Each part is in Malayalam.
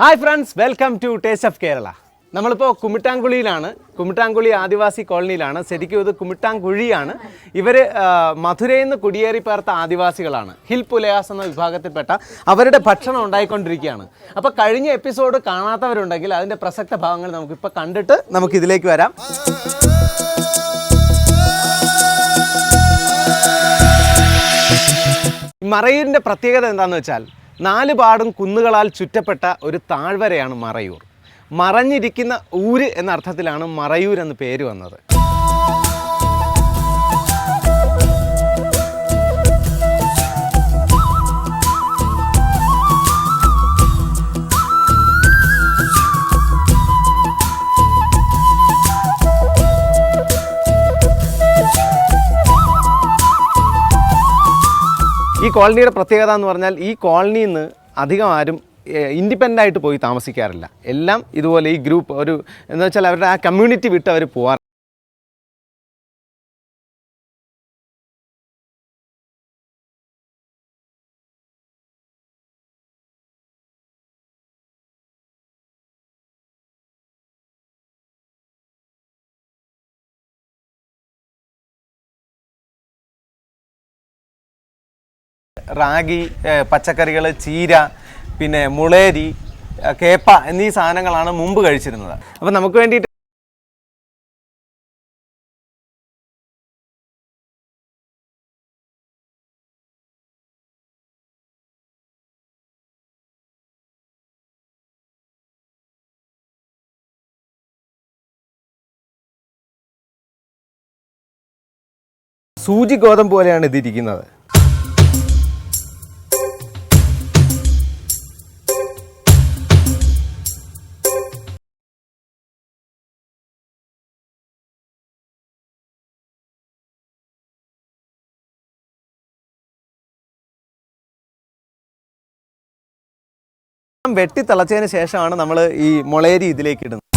Hi friends welcome to taste of Kerala നമ്മളിപ്പോൾ കുമിട്ടാങ്കുളിയിലാണ്. കുമിട്ടാങ്കുളി ആദിവാസി കോളനിയിലാണ്. ശരിക്കും ഇത് കുമിട്ടാങ്കുഴിയാണ്. ഇവർ മധുരയിൽ നിന്ന് കുടിയേറി പേർത്ത ആദിവാസികളാണ്. ഹിൽ പുലയാസ് എന്ന വിഭാഗത്തിൽപ്പെട്ട അവരുടെ ഭക്ഷണം ഉണ്ടായിക്കൊണ്ടിരിക്കുകയാണ്. അപ്പോൾ കഴിഞ്ഞ എപ്പിസോഡ് കാണാത്തവരുണ്ടെങ്കിൽ അതിന്റെ പ്രസക്ത ഭാഗങ്ങൾ നമുക്കിപ്പോൾ കണ്ടിട്ട് നമുക്കിതിലേക്ക് വരാം. മറയൂരിന്റെ പ്രത്യേകത എന്താണെന്ന് വെച്ചാൽ നാല് പാടും കുന്നുകളാൽ ചുറ്റപ്പെട്ട ഒരു താഴ്വരയാണ് മറയൂർ. മറഞ്ഞിരിക്കുന്ന ഊര് എന്ന അർത്ഥത്തിലാണ് മറയൂർ എന്ന് പേര് വന്നത്. ഈ കോളനിയുടെ പ്രത്യേകത എന്ന് പറഞ്ഞാൽ ഈ കോളനിയിൽ നിന്ന് അധികം ആരും ഇൻഡിപെൻഡന്റ് ആയിട്ട് പോയി താമസിക്കാറില്ല. എല്ലാം ഇതുപോലെ ഈ ഗ്രൂപ്പ് ഒരു എന്ന് വെച്ചാൽ അവരുടെ ആ കമ്മ്യൂണിറ്റി വിട്ട് അവർ പോകാറ് റാഗി പച്ചക്കറികൾ ചീര പിന്നെ മുളേരി കേപ്പ എന്നീ സാധനങ്ങളാണ് മുമ്പ് കഴിച്ചിരുന്നത്. അപ്പം നമുക്ക് വേണ്ടിയിട്ട് സൂചി ഗോതമ്പ് പോലെയാണ് ഇതിരിക്കുന്നത്. വെട്ടി തിളച്ചതിന് ശേഷമാണ് നമ്മൾ ഈ മുളേരി ഇതിലേക്ക് ഇടുന്നത്.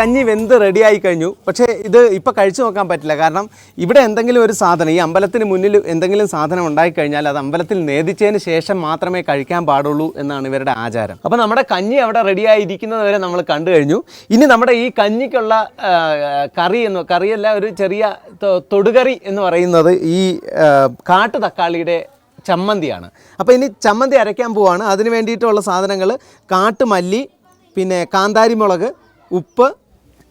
കഞ്ഞി വെന്ത് റെഡിയായി കഴിഞ്ഞു. പക്ഷേ ഇത് ഇപ്പോൾ കഴിച്ചു നോക്കാൻ പറ്റില്ല. കാരണം ഇവിടെ എന്തെങ്കിലും ഒരു സാധനം ഈ അമ്പലത്തിന് മുന്നിൽ എന്തെങ്കിലും സാധനം ഉണ്ടായിക്കഴിഞ്ഞാൽ അത് അമ്പലത്തിൽ നേദിച്ചതിന് ശേഷം മാത്രമേ കഴിക്കാൻ പാടുള്ളൂ എന്നാണ് ഇവരുടെ ആചാരം. അപ്പോൾ നമ്മുടെ കഞ്ഞി അവിടെ റെഡിയായിരിക്കുന്നത് വരെ നമ്മൾ കണ്ടു കഴിഞ്ഞു. ഇനി നമ്മുടെ ഈ കഞ്ഞിക്കുള്ള കറി എന്ന് കറിയല്ല ഒരു ചെറിയ തൊടുകറി എന്ന് പറയുന്നത് ഈ കാട്ടു തക്കാളിയുടെ ചമ്മന്തിയാണ്. അപ്പോൾ ഇനി ചമ്മന്തി അരയ്ക്കാൻ പോവാണ്. അതിന് വേണ്ടിയിട്ടുള്ള സാധനങ്ങൾ കാട്ടുമല്ലി പിന്നെ കാന്താരിമുളക് ഉപ്പ്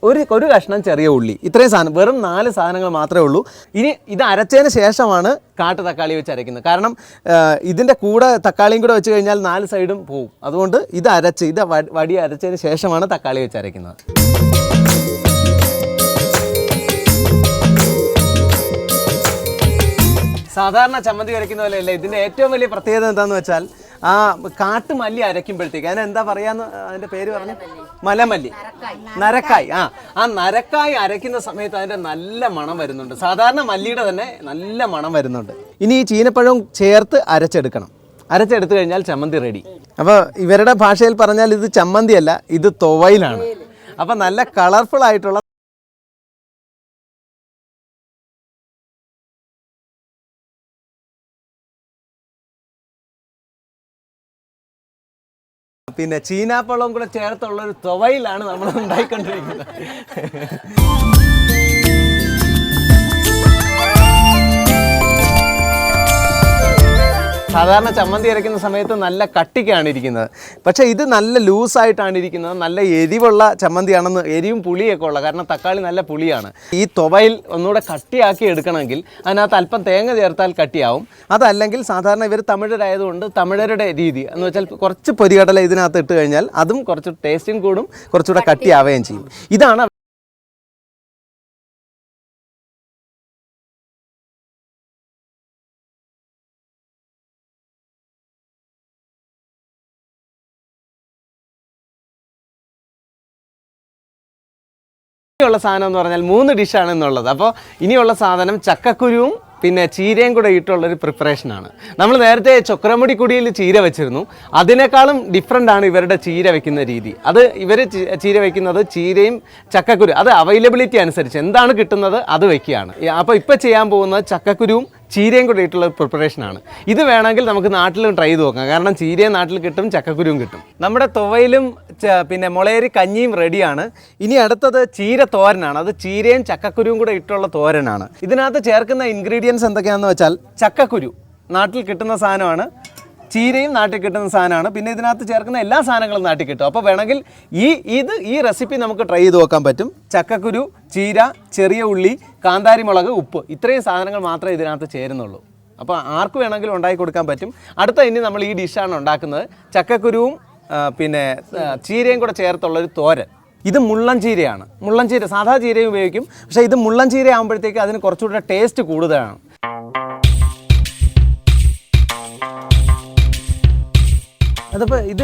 ഒരു ഒരു കഷ്ണം ചെറിയ ഉള്ളി. ഇത്രയും സാധനം വെറും നാല് സാധനങ്ങൾ മാത്രമേ ഉള്ളൂ. ഇനി ഇത് അരച്ചതിന് ശേഷമാണ് കാട്ടു തക്കാളി വെച്ച് അരയ്ക്കുന്നത്. കാരണം ഇതിന്റെ കൂടെ തക്കാളിയും കൂടെ വെച്ച് കഴിഞ്ഞാൽ നാല് സൈഡും പോവും. അതുകൊണ്ട് ഇത് അരച്ച് ഇത് വടി അരച്ചതിന് ശേഷമാണ് തക്കാളി വെച്ച് അരയ്ക്കുന്നത്. സാധാരണ ചമ്മന്തി അരയ്ക്കുന്ന പോലെയല്ല. ഇതിന്റെ ഏറ്റവും വലിയ പ്രത്യേകത എന്താണെന്ന് വെച്ചാൽ ആ കാട്ടുമല്ലി അരയ്ക്കുമ്പോഴത്തേക്ക്. അതിന് എന്താ പറയാന്ന് അതിന്റെ പേര് പറഞ്ഞു? മലമല്ലി. നരക്കായ്. ആ ആ നരക്കായ് അരയ്ക്കുന്ന സമയത്ത് അതിന്റെ നല്ല മണം വരുന്നുണ്ട്. സാധാരണ മല്ലിയുടെ തന്നെ നല്ല മണം വരുന്നുണ്ട്. ഇനി ഈ ചീനപ്പഴവും ചേർത്ത് അരച്ചെടുക്കണം. അരച്ചെടുത്തു കഴിഞ്ഞാൽ ചമ്മന്തി റെഡി അപ്പോൾ ഇവരുടെ ഭാഷയിൽ പറഞ്ഞാൽ ഇത് ചമ്മന്തിയല്ല ഇത് തുവയിലാണ്. അപ്പോൾ നല്ല കളർഫുൾ ആയിട്ടുള്ള പിന്നെ ചീനാപ്പഴവും കൂടെ ചേർത്തുള്ള ഒരു തുവയിലാണ് നമ്മൾ ഉണ്ടായിക്കൊണ്ടിരിക്കുന്നത്. സാധാരണ ചമ്മന്തി അരയ്ക്കുന്ന സമയത്ത് നല്ല കട്ടിക്കാണ് ഇരിക്കുന്നത്. പക്ഷേ ഇത് നല്ല ലൂസായിട്ടാണ് ഇരിക്കുന്നത്. നല്ല എരിവുള്ള ചമ്മന്തിയാണെന്ന് എരിവും പുളിയൊക്കെ ഉള്ള കാരണം തക്കാളി നല്ല പുളിയാണ്. ഈ തുവയിൽ ഒന്നുകൂടെ കട്ടിയാക്കി എടുക്കണമെങ്കിൽ അതിനകത്ത് അല്പം തേങ്ങ ചേർത്താൽ കട്ടിയാവും. അതല്ലെങ്കിൽ സാധാരണ ഇവർ തമിഴരായതുകൊണ്ട് തമിഴരുടെ രീതി എന്ന് വെച്ചാൽ കുറച്ച് പൊരികടല ഇതിനകത്ത് ഇട്ട് കഴിഞ്ഞാൽ അതും കുറച്ച് ടേസ്റ്റും കൂടും കുറച്ചുകൂടെ കട്ടിയാവുകയും ചെയ്യും. ഇതാണ് ഇനിയുള്ള സാധനം എന്ന് പറഞ്ഞാൽ മൂന്ന് ഡിഷാണ് എന്നുള്ളത്. അപ്പോൾ ഇനിയുള്ള സാധനം ചക്കക്കുരുവും പിന്നെ ചീരയും കൂടെ ഇട്ടുള്ളൊരു പ്രിപ്പറേഷനാണ് നമ്മൾ നേരത്തെ ചൊക്രമുടി കുടിയിൽ ചീര വെച്ചിരുന്നു. അതിനേക്കാളും ഡിഫറെന്റ് ആണ് ഇവരുടെ ചീര വെക്കുന്ന രീതി. അത് ഇവർ ചീര വെക്കുന്നത് ചീരയും ചക്കക്കുരു അത് അവൈലബിലിറ്റി അനുസരിച്ച്. എന്താണ് കിട്ടുന്നത്? അത് വെക്കുകയാണ്. അപ്പോൾ ഇപ്പോൾ ചെയ്യാൻ പോകുന്നത് ചക്കക്കുരുവും ചീരയും കൂടെ ഇട്ടുള്ള പ്രിപ്പറേഷനാണ് ഇത് വേണമെങ്കിൽ നമുക്ക് നാട്ടിലും ട്രൈ ചെയ്ത് നോക്കാം. കാരണം ചീരയും നാട്ടിൽ കിട്ടും ചക്കക്കുരുവും കിട്ടും. നമ്മുടെ തുവയിലും പിന്നെ മുളയരി കഞ്ഞിയും റെഡിയാണ് ഇനി അടുത്തത് ചീര തോരനാണ്. അത് ചീരയും ചക്കക്കുരുവും കൂടെ ഇട്ടുള്ള തോരനാണ്. ഇതിനകത്ത് ചേർക്കുന്ന ഇൻഗ്രീഡിയൻസ് എന്തൊക്കെയാണെന്ന് വെച്ചാൽ ചക്കക്കുരു നാട്ടിൽ കിട്ടുന്ന സാധനമാണ് ചീരയും നാട്ടിൽ കിട്ടുന്ന സാധനമാണ്. പിന്നെ ഇതിനകത്ത് ചേർക്കുന്ന എല്ലാ സാധനങ്ങളും നാട്ടിൽ കിട്ടും. അപ്പോൾ വേണമെങ്കിൽ ഈ ഇത് ഈ റെസിപ്പി നമുക്ക് ട്രൈ ചെയ്ത് നോക്കാൻ പറ്റും. ചക്കക്കുരു ചീര ചെറിയ ഉള്ളി കാന്താരി മുളക് ഉപ്പ്. ഇത്രയും സാധനങ്ങൾ മാത്രമേ ഇതിനകത്ത് ചേരുന്നുള്ളൂ. അപ്പോൾ ആർക്ക് വേണമെങ്കിലും ഉണ്ടാക്കി കൊടുക്കാൻ പറ്റും. അടുത്ത ഇനി നമ്മൾ ഈ ഡിഷാണ് ഉണ്ടാക്കുന്നത്. ചക്കക്കുരുവും പിന്നെ ചീരയും കൂടെ ചേർത്തുള്ളൊരു തോരൻ. ഇത് മുള്ളൻ ചീരയാണ്. സാധാ ചീരയും ഉപയോഗിക്കും. പക്ഷേ ഇത് മുള്ളൻ ആകുമ്പോഴത്തേക്ക് അതിന് കുറച്ചുകൂടെ ടേസ്റ്റ് കൂടുതലാണ്. അതിപ്പോൾ ഇത്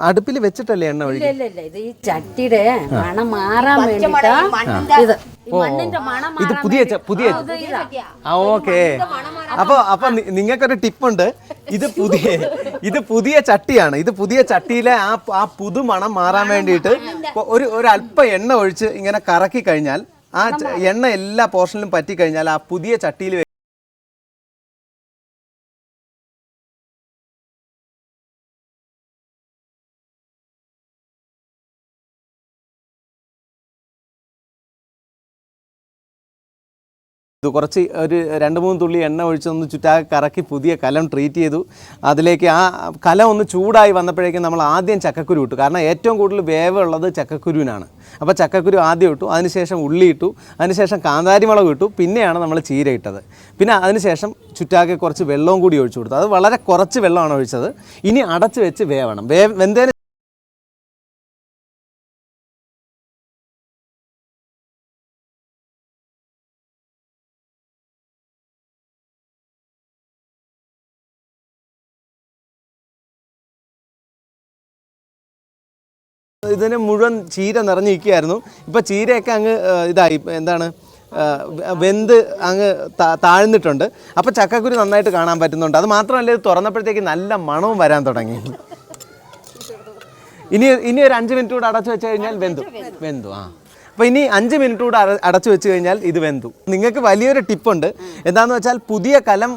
അടുപ്പിൽ വെച്ചിട്ടല്ലേ എണ്ണ ഒഴിക്കുക ഇല്ല ഇല്ല ഇത് ഈ ചട്ടിയുടെ മണം മാറാൻ വേണ്ടിട്ടാ ഇത്. ഈ മണ്ണിന്റെ മണം ഇത് പുതിയ പുതിയ ആ ഓക്കെ. അപ്പൊ അപ്പൊ നിങ്ങൾക്കൊരു ടിപ്പുണ്ട്. ഇത് പുതിയ ഇത് പുതിയ ചട്ടിയാണ്. ഇത് പുതിയ ചട്ടിയിലെ ആ ആ പുതുമണം മാറാൻ വേണ്ടിയിട്ട് ഒരു ഒരു അല്പം എണ്ണ ഒഴിച്ച് ഇങ്ങനെ കറക്കി കഴിഞ്ഞാൽ ആ എണ്ണ എല്ലാ പോർഷനിലും പറ്റി കഴിഞ്ഞാൽ ആ പുതിയ ചട്ടിയിൽ ഇത് കുറച്ച് ഒരു രണ്ട് മൂന്ന് തുള്ളി എണ്ണ ഒഴിച്ചൊന്ന് ചുറ്റാകെ കറക്കി പുതിയ കലം ട്രീറ്റ് ചെയ്തു. അതിലേക്ക് ആ കലം ഒന്ന് ചൂടായി വന്നപ്പോഴേക്കും നമ്മൾ ആദ്യം ചക്കക്കുരു ഇട്ടു. കാരണം ഏറ്റവും കൂടുതൽ വേവുള്ളത് ചക്കക്കുരുവിനാണ്. അപ്പോൾ ചക്കക്കുരു ആദ്യം ഇട്ടു അതിനുശേഷം ഉള്ളി ഇട്ടു അതിനുശേഷം കാന്താരി മുളക് ഇട്ടു പിന്നെയാണ് നമ്മൾ ചീര ഇട്ടത്. പിന്നെ അതിനുശേഷം ചുറ്റാകെ കുറച്ച് വെള്ളവും കൂടി ഒഴിച്ചു കൊടുത്തു. അത് വളരെ കുറച്ച് വെള്ളമാണ് ഒഴിച്ചത്. ഇനി അടച്ച് വെച്ച് വേവണം. വേ വെന്തതിന് ഇതിന് മുഴുവൻ ചീര നിറഞ്ഞിരിക്കുകയായിരുന്നു. ഇപ്പോൾ ചീരയൊക്കെ അങ്ങ് ഇതായി. എന്താണ് വെന്ത് അങ്ങ് താഴ്ന്നിട്ടുണ്ട്. അപ്പോൾ ചക്കക്കുരു നന്നായിട്ട് കാണാൻ പറ്റുന്നുണ്ട്. അത് മാത്രമല്ല ഇത് തുറന്നപ്പോഴത്തേക്ക് നല്ല മണവും വരാൻ തുടങ്ങി. ഇനി ഇനി ഒരു അഞ്ച് മിനിറ്റ് കൂടെ അടച്ചു വെച്ച് കഴിഞ്ഞാൽ വെന്തു. വെന്തു ആ. അപ്പോൾ ഇനി അഞ്ച് മിനിറ്റ് കൂടെ അടച്ചു വെച്ച് കഴിഞ്ഞാൽ ഇത് വെന്തു. നിങ്ങൾക്ക് വലിയൊരു ടിപ്പുണ്ട് എന്താണെന്ന് വെച്ചാൽ പുതിയ കലം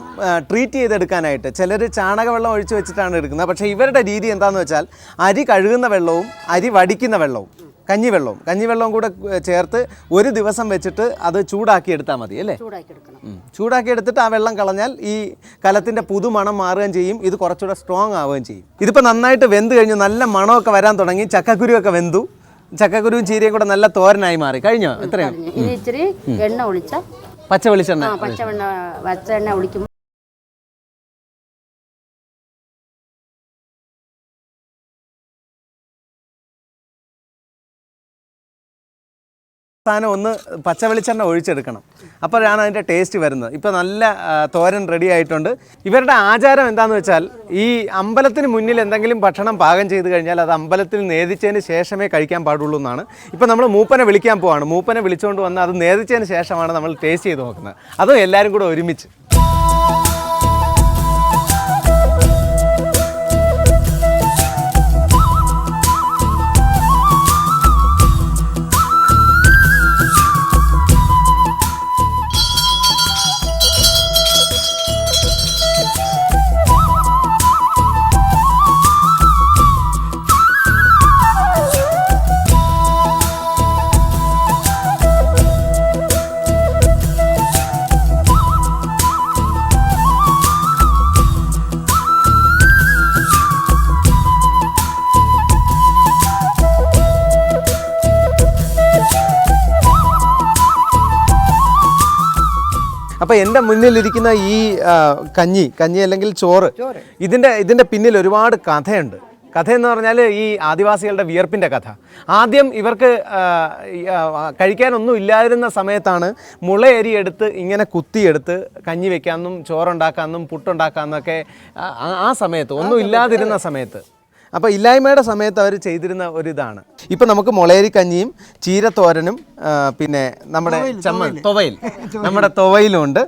ട്രീറ്റ് ചെയ്തെടുക്കാനായിട്ട്. ചിലർ ചാണകവെള്ളം ഒഴിച്ച് വെച്ചിട്ടാണ് എടുക്കുന്നത്. പക്ഷേ ഇവരുടെ രീതി എന്താണെന്ന് വെച്ചാൽ അരി കഴുകുന്ന വെള്ളവും അരി വടിക്കുന്ന വെള്ളവും കഞ്ഞിവെള്ളവും കഞ്ഞിവെള്ളവും കൂടെ ചേർത്ത് ഒരു ദിവസം വെച്ചിട്ട് അത് ചൂടാക്കി എടുത്താൽ മതി അല്ലേ? ചൂടാക്കി എടുത്തിട്ട് ആ വെള്ളം കളഞ്ഞാൽ ഈ കലത്തിന്റെ പുതുമണം മാറുകയും ചെയ്യും. ഇത് കുറച്ചുകൂടെ സ്ട്രോങ് ആവുകയും ചെയ്യും. ഇതിപ്പോൾ നന്നായിട്ട് വെന്ത് കഴിഞ്ഞു. നല്ല മണമൊക്കെ വരാൻ തുടങ്ങി. ചക്കക്കുരുവൊക്കെ വെന്തു. ചക്കക്കുരുവും ചീരയും കൂടെ നല്ല തോരനായി മാറി. കഴിഞ്ഞോ? എത്രയോ? ഇനി ഇച്ചിരി എണ്ണ ഒഴിച്ച. പച്ച വെളിച്ചെണ്ണ പച്ചവെണ്ണ പച്ച എണ്ണ ഒഴിക്കുമ്പോൾ സാധനം ഒന്ന് പച്ച വെളിച്ചെണ്ണ ഒഴിച്ചെടുക്കണം അപ്പോഴാണ് അതിന്റെ ടേസ്റ്റ് വരുന്നത്. ഇപ്പോൾ നല്ല തോരൻ റെഡി ആയിട്ടുണ്ട്. ഇവരുടെ ആചാരം എന്താണെന്ന് വെച്ചാൽ ഈ അമ്പലത്തിന് മുന്നിൽ എന്തെങ്കിലും ഭക്ഷണം പാകം ചെയ്ത് കഴിഞ്ഞാൽ അത് അമ്പലത്തിൽ നേദിച്ചതിന് ശേഷമേ കഴിക്കാൻ പാടുള്ളൂ എന്നാണ്. ഇപ്പോൾ നമ്മൾ മൂപ്പനെ വിളിക്കാൻ പോവാണ്. മൂപ്പനെ വിളിച്ചുകൊണ്ട് വന്ന് അത് നേദിച്ചതിന് ശേഷമാണ് നമ്മൾ ടേസ്റ്റ് ചെയ്ത് നോക്കുന്നത്. അതും എല്ലാവരും കൂടെ ഒരുമിച്ച്. അപ്പോൾ എന്റെ മുന്നിലിരിക്കുന്ന ഈ കഞ്ഞി കഞ്ഞി അല്ലെങ്കിൽ ചോറ് ഇതിന്റെ ഇതിന്റെ പിന്നിൽ ഒരുപാട് കഥയുണ്ട്. കഥ എന്ന് പറഞ്ഞാൽ ഈ ആദിവാസികളുടെ വിയർപ്പിന്റെ കഥ. ആദ്യം ഇവർക്ക് കഴിക്കാനൊന്നും ഇല്ലാതിരുന്ന സമയത്താണ് മുളയരി എടുത്ത് ഇങ്ങനെ കുത്തിയെടുത്ത് കഞ്ഞി വെക്കാമെന്നും ചോറുണ്ടാക്കാമെന്നും പുട്ടുണ്ടാക്കാമെന്നൊക്കെ ആ സമയത്ത് ഒന്നും ഇല്ലാതിരുന്ന സമയത്ത് അപ്പോൾ ഇല്ലായ്മയുടെ സമയത്ത് അവർ ചെയ്തിരുന്ന ഒരു ഇതാണ്. ഇപ്പം നമുക്ക് മുളയരി കഞ്ഞിയും ചീരത്തോരനും പിന്നെ നമ്മുടെ ചമ്മൽ തുവയിൽ. നമ്മുടെ തുവയിലുണ്ട്.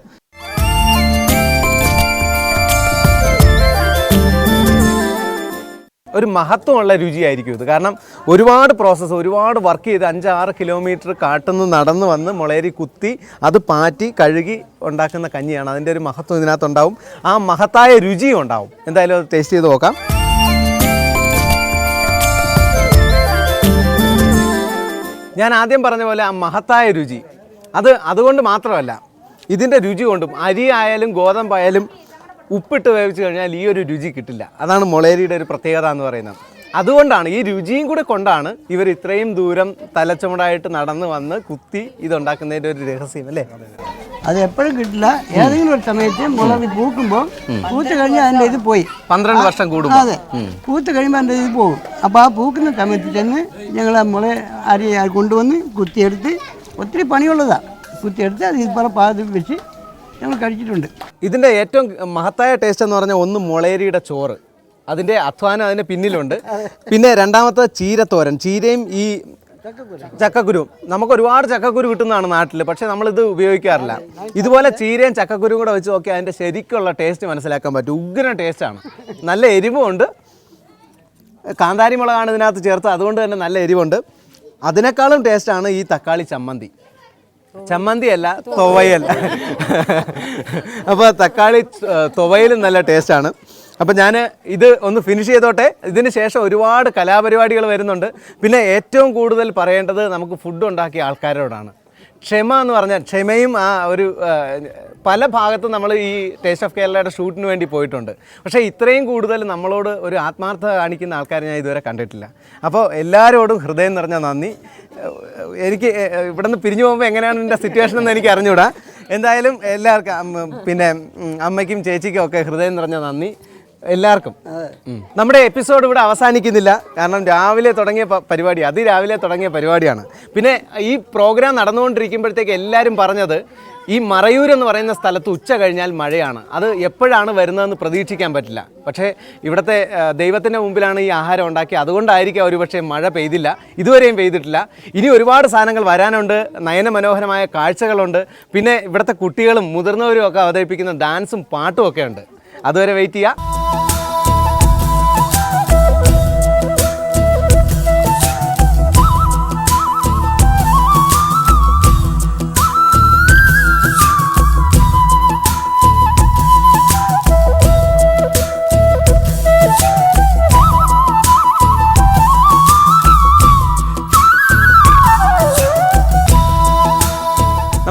ഒരു മഹത്വമുള്ള രുചിയായിരിക്കും ഇത്. കാരണം ഒരുപാട് പ്രോസസ്സ് ഒരുപാട് വർക്ക് ചെയ്ത് അഞ്ചാറ് കിലോമീറ്റർ കാട്ടുന്ന നടന്ന് വന്ന് മുളേരി കുത്തി അത് പാറ്റി കഴുകി ഉണ്ടാക്കുന്ന കഞ്ഞിയാണ്. അതിന്റെ ഒരു മഹത്വം ഇതിനകത്തുണ്ടാവും. ആ മഹത്തായ രുചിയും ഉണ്ടാവും. എന്തായാലും അത് ടേസ്റ്റ് ചെയ്ത് നോക്കാം. ഞാൻ ആദ്യം പറഞ്ഞ പോലെ ആ മഹത്തായ രുചി. അത് അതുകൊണ്ട് മാത്രമല്ല ഇതിന്റെ രുചി കൊണ്ടും അരി ആയാലും ഗോതമ്പായാലും ഉപ്പിട്ട് വേവിച്ച് കഴിഞ്ഞാൽ ഈ ഒരു രുചി കിട്ടില്ല. അതാണ് മുളേരിയുടെ ഒരു പ്രത്യേകത എന്ന് പറയുന്നത്. അതുകൊണ്ടാണ് ഈ രുചിയും കൂടെ കൊണ്ടാണ് ഇവർ ഇത്രയും ദൂരം തലച്ചുമടായിട്ട് നടന്ന് വന്ന് കുത്തി ഇതുണ്ടാക്കുന്നതിന്റെ ഒരു രഹസ്യം അല്ലേ? അത് എപ്പോഴും കിട്ടില്ല. ഏതെങ്കിലും ഒരു സമയത്ത് മുളക് പൂക്കുമ്പോൾ പൂത്ത് കഴിഞ്ഞാൽ അതിന്റെ ഇത് പോയി. പന്ത്രണ്ട് വർഷം കൂടും അതെ. പൂത്ത് കഴിയുമ്പോൾ അതിന്റെ ഇത് പോകും. അപ്പോൾ ആ പൂക്കുന്ന സമയത്ത് ചെന്ന് ഞങ്ങൾ ആ മുള അരി കൊണ്ടുവന്ന് കുത്തിയെടുത്ത് ഒത്തിരി പണിയുള്ളതാണ് കുത്തിയെടുത്ത് അത് ഇതുപോലെ പാതി വെച്ച് ഞങ്ങൾ കഴിച്ചിട്ടുണ്ട്. ഇതിന്റെ ഏറ്റവും മഹത്തായ ടേസ്റ്റ് എന്ന് പറഞ്ഞാൽ ഒന്ന് മുളേരിയുടെ ചോറ്. അതിന്റെ അധ്വാനം അതിന്റെ പിന്നിലുണ്ട്. പിന്നെ രണ്ടാമത്തെ ചീരത്തോരൻ. ചീരയും ഈ ചക്കക്കുരുവും നമുക്ക് ഒരുപാട് ചക്കക്കുരു കിട്ടുന്നതാണ് നാട്ടിൽ പക്ഷേ ഇത് ഉപയോഗിക്കാറില്ല. ഇതുപോലെ ചീരയും ചക്കക്കുരു കൂടെ വെച്ച് നോക്കി അതിന്റെ ശരിക്കുള്ള ടേസ്റ്റ് മനസ്സിലാക്കാൻ പറ്റും. ഉഗ്രൻ ടേസ്റ്റാണ് നല്ല എരിവുമുണ്ട്. കാന്താരി മുളകാണ് ഇതിനകത്ത് ചേർത്ത് അതുകൊണ്ട് തന്നെ നല്ല എരിവുണ്ട്. അതിനേക്കാളും ടേസ്റ്റാണ് ഈ തക്കാളി ചമ്മന്തി. ചമ്മന്തി അല്ല തുവയൽ അപ്പോൾ തക്കാളി തുവയലും നല്ല ടേസ്റ്റാണ് അപ്പോൾ ഞാൻ ഇത് ഒന്ന് ഫിനിഷ് ചെയ്തോട്ടെ. ഇതിന് ശേഷം ഒരുപാട് കലാപരിപാടികൾ വരുന്നുണ്ട്. പിന്നെ ഏറ്റവും കൂടുതൽ പറയേണ്ടത് നമുക്ക് ഫുഡ് ഉണ്ടാക്കിയ ആൾക്കാരോടാണ്. ക്ഷമ എന്ന് പറഞ്ഞാൽ ക്ഷമയും ആ ഒരു പല ഭാഗത്തും നമ്മൾ ഈ ടേസ്റ്റ് ഓഫ് കേരളയുടെ ഷൂട്ടിന് വേണ്ടി പോയിട്ടുണ്ട്. പക്ഷേ ഇത്രയും കൂടുതൽ നമ്മളോട് ഒരു ആത്മാർത്ഥത കാണിക്കുന്ന ആൾക്കാരെ ഞാൻ ഇതുവരെ കണ്ടിട്ടില്ല. അപ്പോൾ എല്ലാവരോടും ഹൃദയം നിറഞ്ഞ നന്ദി. എനിക്ക് ഇവിടുന്ന് പിരിഞ്ഞു പോകുമ്പോൾ എങ്ങനെയാണ് എന്റെ സിറ്റുവേഷൻ എന്ന് എനിക്ക് അറിഞ്ഞൂടാ. എന്തായാലും എല്ലാവർക്കും പിന്നെ അമ്മയ്ക്കും ചേച്ചിക്കും ഒക്കെ ഹൃദയം നിറഞ്ഞ നന്ദി. എല്ലാവർക്കും. നമ്മുടെ എപ്പിസോഡ് ഇവിടെ അവസാനിക്കുന്നില്ല. കാരണം രാവിലെ തുടങ്ങിയ പരിപാടി അതിരാവിലെ തുടങ്ങിയ പരിപാടിയാണ്. പിന്നെ ഈ പ്രോഗ്രാം നടന്നുകൊണ്ടിരിക്കുമ്പോഴത്തേക്ക് എല്ലാവരും പറഞ്ഞത് ഈ മറയൂർ എന്ന് പറയുന്ന സ്ഥലത്ത് ഉച്ച കഴിഞ്ഞാൽ മഴയാണ്. അത് എപ്പോഴാണ് വരുന്നതെന്ന് പ്രതീക്ഷിക്കാൻ പറ്റില്ല. പക്ഷേ ഇവിടുത്തെ ദൈവത്തിന്റെ മുമ്പിലാണ് ഈ ആഹാരം ഉണ്ടാക്കി അതുകൊണ്ടായിരിക്കും ഒരുപക്ഷെ മഴ പെയ്തില്ല. ഇതുവരെയും പെയ്തിട്ടില്ല. ഇനി ഒരുപാട് സാധനങ്ങൾ വരാനുണ്ട്. നയനമനോഹരമായ കാഴ്ചകളുണ്ട്. പിന്നെ ഇവിടുത്തെ കുട്ടികളും മുതിർന്നവരും ഒക്കെ അവതരിപ്പിക്കുന്ന ഡാൻസും പാട്ടും ഒക്കെ ഉണ്ട്. അതുവരെ വെയിറ്റ് ചെയ്യുക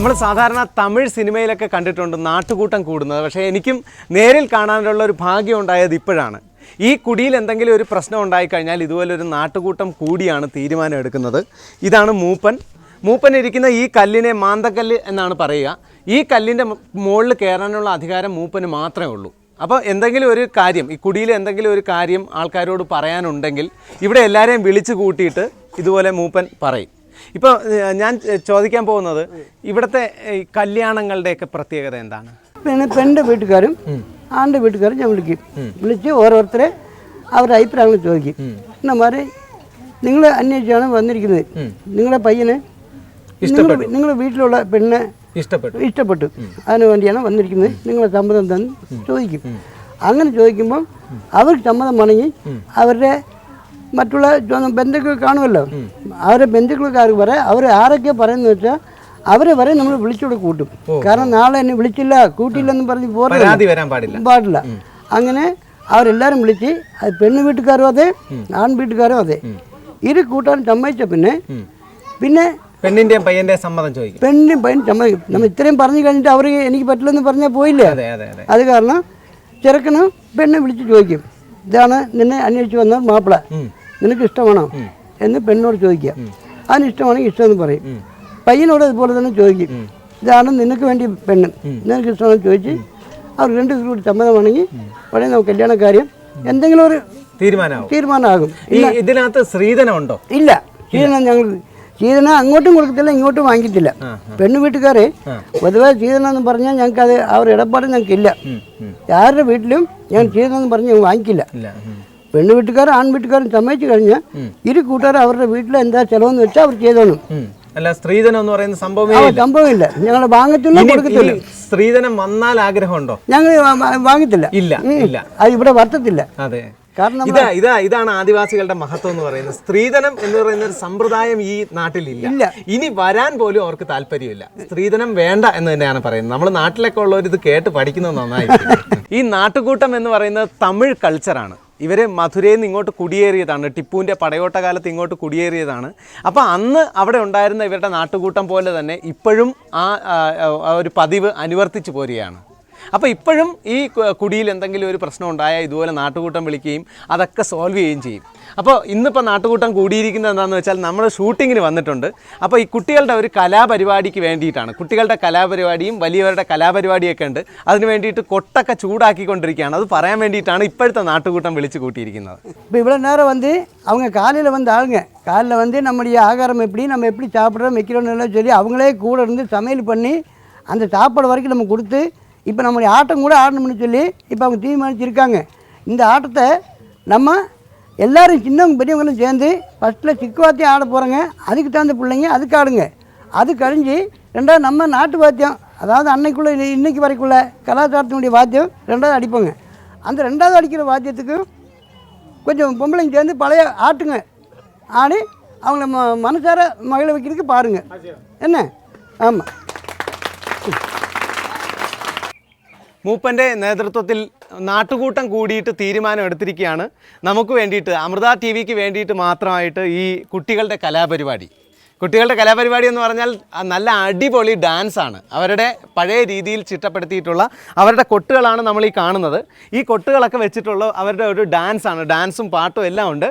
നമ്മൾ സാധാരണ തമിഴ് സിനിമയിലൊക്കെ കണ്ടിട്ടുണ്ട് നാട്ടുകൂട്ടം കൂടുന്നത്. പക്ഷേ എനിക്കും നേരിൽ കാണാനുള്ള ഒരു ഭാഗ്യം ഉണ്ടായത് ഇപ്പോഴാണ്. ഈ കുടിയിൽ എന്തെങ്കിലും ഒരു പ്രശ്നം ഉണ്ടായിക്കഴിഞ്ഞാൽ ഇതുപോലെ ഒരു നാട്ടുകൂട്ടം കൂടിയാണ് തീരുമാനം എടുക്കുന്നത്. ഇതാണ് മൂപ്പൻ. മൂപ്പൻ ഇരിക്കുന്ന ഈ കല്ലിനെ മാന്തക്കല്ല് എന്നാണ് പറയുക. ഈ കല്ലിന്റെ മുകളിൽ കയറാനുള്ള അധികാരം മൂപ്പന് മാത്രമേ ഉള്ളൂ. അപ്പോൾ എന്തെങ്കിലും ഒരു കാര്യം ഈ കുടിയിൽ എന്തെങ്കിലും ഒരു കാര്യം ആൾക്കാരോട് പറയാനുണ്ടെങ്കിൽ ഇവിടെ എല്ലാവരെയും വിളിച്ചു കൂട്ടിയിട്ട് ഇതുപോലെ മൂപ്പൻ പറയും. ഇപ്പോൾ ഞാൻ ചോദിക്കാൻ പോകുന്നത് ഇവിടുത്തെ കല്യാണങ്ങളുടെയൊക്കെ പ്രത്യേകത എന്താണ്? പിന്നെ പെണ്ണിന്റെ വീട്ടുകാരും ആണിന്റെ വീട്ടുകാരും ഞാൻ വിളിക്കും. വിളിച്ച് ഓരോരുത്തരെ അവരുടെ അഭിപ്രായങ്ങൾ ചോദിക്കും. എന്നമാരെ നിങ്ങൾ അന്വേഷിച്ചാണ് വന്നിരിക്കുന്നത്. നിങ്ങളുടെ പയ്യനെ നിങ്ങൾ നിങ്ങളുടെ വീട്ടിലുള്ള പെണ്ണിനെ ഇഷ്ടപ്പെട്ടു. ഇഷ്ടപ്പെട്ടു. അതിനു വേണ്ടിയാണ് വന്നിരിക്കുന്നത്. നിങ്ങളെ സമ്മതം തന്ന് ചോദിക്കും. അങ്ങനെ ചോദിക്കുമ്പോൾ അവർക്ക് സമ്മതമാണെങ്കിൽ അവരുടെ മറ്റുള്ള ബന്ധുക്കൾ കാണുമല്ലോ. അവരെ ബന്ധുക്കൾക്കാർക്ക് പറയാം? അവർ ആരൊക്കെ പറയുന്നത് വെച്ചാൽ അവരെ വരെ നമ്മൾ വിളിച്ചുകൂടെ കൂട്ടും. കാരണം നാളെ എന്നെ വിളിച്ചില്ല കൂട്ടിയില്ലെന്ന് പറഞ്ഞ് പോരാ പാടില്ല. അങ്ങനെ അവരെല്ലാവരും വിളിച്ച് അത് പെണ്ണ് വീട്ടുകാരും അതെ ആൺ വീട്ടുകാരും അതെ. ഇരു കൂട്ടാൻ സമ്മതിച്ച പിന്നെ പിന്നെ പെണ്ണിന്റെയും പയ്യന്റെ സമ്മതം ചോദിക്കും. പെണ്ണിന്റെയും പയ്യൻ സമ്മതിക്കും. നമ്മൾ ഇത്രയും പറഞ്ഞു കഴിഞ്ഞിട്ട് അവർ എനിക്ക് പറ്റില്ലെന്ന് പറഞ്ഞാൽ പോയില്ലേ? അത് കാരണം ചെറുക്കനും പെണ്ണ് വിളിച്ച് ചോദിക്കും. ഇതാണ് നിന്നെ അന്വേഷിച്ച് വന്ന മാപ്പിള. നിനക്ക് ഇഷ്ടമാണോ എന്ന് പെണ്ണോട് ചോദിക്കുക. അതിന് ഇഷ്ടമാണെങ്കിൽ ഇഷ്ടം എന്ന് പറയും. പയ്യനോട് അതുപോലെ തന്നെ ചോദിക്കും. ഇതാണ് നിനക്ക് വേണ്ടി പെണ്ണ്. നിനക്ക് ഇഷ്ടമാണെന്ന് ചോദിച്ച് അവർ രണ്ട് കൂടി സമ്മതമാണെങ്കിൽ ഉടനെ നമുക്ക് കല്യാണ കാര്യം എന്തെങ്കിലും ഒരു തീരുമാനമാകും. ഈ ഇതിനകത്ത് സ്ത്രീധനം ഉണ്ടോ? ഇല്ല. സ്ത്രീധനം ഞങ്ങൾ ചീതന അങ്ങോട്ടും കൊടുക്കത്തില്ല ഇങ്ങോട്ടും വാങ്ങിക്കത്തില്ല പെണ്ണു വീട്ടുകാരെ പൊതുവെ എന്ന് പറഞ്ഞാൽ ഞങ്ങൾക്ക് അത് ആ ഒരു ഇടപാട് ഞങ്ങൾക്ക് ഇല്ല ആരുടെ വീട്ടിലും ഞാൻ എന്ന് പറഞ്ഞ് ഞങ്ങൾ വാങ്ങിക്കില്ല. പെണ്ണു വീട്ടുകാരും ആൺ വീട്ടുകാരും സമ്മതിച്ചു കഴിഞ്ഞാൽ ഇരു കൂട്ടുകാരും അവരുടെ വീട്ടിൽ എന്താ ചെലവെന്ന് വെച്ചാൽ അവർ ചെയ്തോളും. അല്ല സ്ത്രീധനം എന്ന് പറയുന്ന സംഭവം. സംഭവമില്ല. ഞങ്ങൾ വാങ്ങത്തില്ല കൊടുക്കത്തില്ല സ്ത്രീധനം വന്നാൽ ആഗ്രഹമുണ്ടോ? ഞങ്ങൾ വാങ്ങത്തില്ല. ഇല്ല ഇല്ല. അത് ഇവിടെ വർത്തത്തില്ല. അതെ. കാരണം ഇതാ ഇതാ ഇതാണ് ആദിവാസികളുടെ മഹത്വം എന്ന് പറയുന്നത്. സ്ത്രീധനം എന്ന് പറയുന്ന ഒരു സമ്പ്രദായം ഈ നാട്ടിലില്ല. ഇല്ല. ഇനി വരാൻ പോലും അവർക്ക് താല്പര്യമില്ല. സ്ത്രീധനം വേണ്ട എന്ന് തന്നെയാണ് പറയുന്നത്. നമ്മൾ നാട്ടിലൊക്കെ ഉള്ളവർ ഇത് കേട്ട് പഠിക്കുന്നത് നന്നായി ഈ നാട്ടുകൂട്ടം എന്ന് പറയുന്നത് തമിഴ് കൾച്ചറാണ് ഇവർ മധുരയിൽ നിന്ന് ഇങ്ങോട്ട് കുടിയേറിയതാണ്. ടിപ്പുവിന്റെ പടയോട്ട കാലത്ത് ഇങ്ങോട്ട് കുടിയേറിയതാണ്. അപ്പോൾ അന്ന് അവിടെ ഉണ്ടായിരുന്ന ഇവരുടെ നാട്ടുകൂട്ടം പോലെ തന്നെ ഇപ്പോഴും ആ ഒരു പതിവ് അനുവർത്തിച്ചു പോരുകയാണ്. അപ്പോൾ ഇപ്പോഴും ഈ കുടിയിൽ എന്തെങ്കിലും ഒരു പ്രശ്നം ഉണ്ടായാൽ ഇതുപോലെ നാട്ടുകൂട്ടം വിളിക്കുകയും അതൊക്കെ സോൾവ് ചെയ്യുകയും ചെയ്യും. അപ്പോൾ ഇന്നിപ്പോൾ നാട്ടുകൂട്ടം കൂടിയിരിക്കുന്നത് എന്താണെന്ന് വെച്ചാൽ നമ്മൾ ഷൂട്ടിങ്ങിന് വന്നിട്ടുണ്ട്. അപ്പോൾ ഈ കുട്ടികളുടെ ഒരു കലാപരിപാടിക്ക് വേണ്ടിയിട്ടാണ്. കുട്ടികളുടെ കലാപരിപാടിയും വലിയവരുടെ കലാപരിപാടിയൊക്കെ ഉണ്ട്. അതിന് വേണ്ടിയിട്ട് കൊട്ടൊക്കെ ചൂടാക്കിക്കൊണ്ടിരിക്കുകയാണ്. അത് പറയാൻ വേണ്ടിയിട്ടാണ് ഇപ്പോഴത്തെ നാട്ടുകൂട്ടം വിളിച്ച് കൂട്ടിയിരിക്കുന്നത്. ഇപ്പോൾ ഇവിടെ നേരം വന്ന് അവങ്ങ കാലിൽ വന്ന് ആളുങ്ങ. കാലിൽ വന്ന് നമ്മുടെ ഈ ആഹാരം എപ്പി നമ്മൾ എപ്പി சாப்பிட்றோம் வைக்கிறோம்னு சொல்லி അവങ്ങളെ കൂടെ ഇരുന്ന് சமையல் പണി അത് സാപ്പാട് வரைக்கும் நம்ம കൊടുത്ത് இப்போ நம்முடைய ஆட்டம் கூட ஆடணும்னு சொல்லி இப்போ அவங்க தீர்மானிச்சிருக்காங்க. இந்த ஆட்டத்தை நம்ம எல்லாரும் சின்னவங்க பெரியவங்களும் சேர்ந்து ஃபஸ்ட்டில் சிக்குவாத்தி ஆட போகிறோங்க அதுக்கு தகுந்த பிள்ளைங்க அதுக்கு ஆடுங்க. அது கழிஞ்சு ரெண்டாவது நம்ம நாட்டு வாத்தியம் அதாவது அன்னைக்குள்ளே இன்னைக்கு வரைக்குள்ள கலாச்சாரத்தினுடைய வாத்தியம் ரெண்டாவது அடிப்போங்க. அந்த ரெண்டாவது அடிக்கிற வாத்தியத்துக்கு கொஞ்சம் பொம்பளைங்க சேர்ந்து பழைய ஆட்டுங்க ஆடி அவங்கள ம மனசார மகிழ வைக்கிறதுக்கு பாருங்க. என்ன? ஆமாம் മൂപ്പന്റെ നേതൃത്വത്തിൽ നാട്ടുകൂട്ടം കൂടിയിട്ട് തീരുമാനം എടുത്തിരിക്കുകയാണ്. നമുക്ക് വേണ്ടിയിട്ട് അമൃത ടി വിക്ക് വേണ്ടിയിട്ട് മാത്രമായിട്ട് ഈ കുട്ടികളുടെ കലാപരിപാടി. കുട്ടികളുടെ കലാപരിപാടി എന്ന് പറഞ്ഞാൽ നല്ല അടിപൊളി ഡാൻസാണ് അവരുടെ പഴയ രീതിയിൽ ചിട്ടപ്പെടുത്തിയിട്ടുള്ള അവരുടെ കൊട്ടുകളാണ് നമ്മൾ ഈ കാണുന്നത്. ഈ കൊട്ടുകളൊക്കെ വെച്ചിട്ടുള്ള അവരുടെ ഒരു ഡാൻസാണ് ഡാൻസും പാട്ടും എല്ലാം ഉണ്ട്.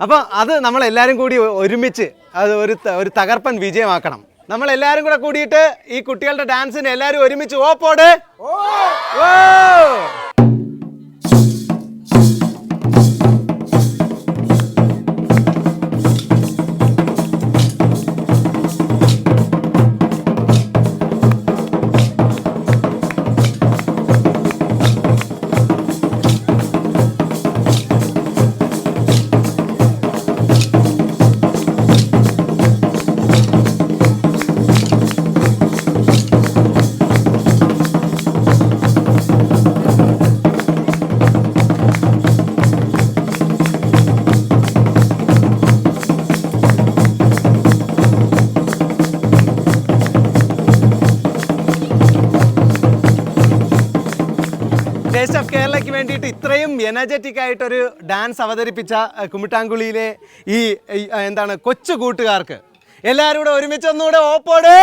അപ്പോൾ അത് നമ്മളെല്ലാവരും കൂടി ഒരുമിച്ച് അത് ഒരു ഒരു തകർപ്പൻ വിജയമാക്കണം. നമ്മൾ എല്ലാരും കൂടെ കൂടിയിട്ട് ഈ കുട്ടികളുടെ ഡാൻസിന് എല്ലാരും ഒരുമിച്ച് ഓപ്പോട് ഓ. കേരളയ്ക്ക് വേണ്ടിയിട്ട് ഇത്രയും എനർജറ്റിക് ആയിട്ടൊരു ഡാൻസ് അവതരിപ്പിച്ച കുമിട്ടാങ്കുളിയിലെ ഈ എന്താണ് കൊച്ചു കൂട്ടുകാർക്ക് എല്ലാവരും കൂടെ ഒരുമിച്ച് ഒന്നുകൂടെ ഓപ്പോട്.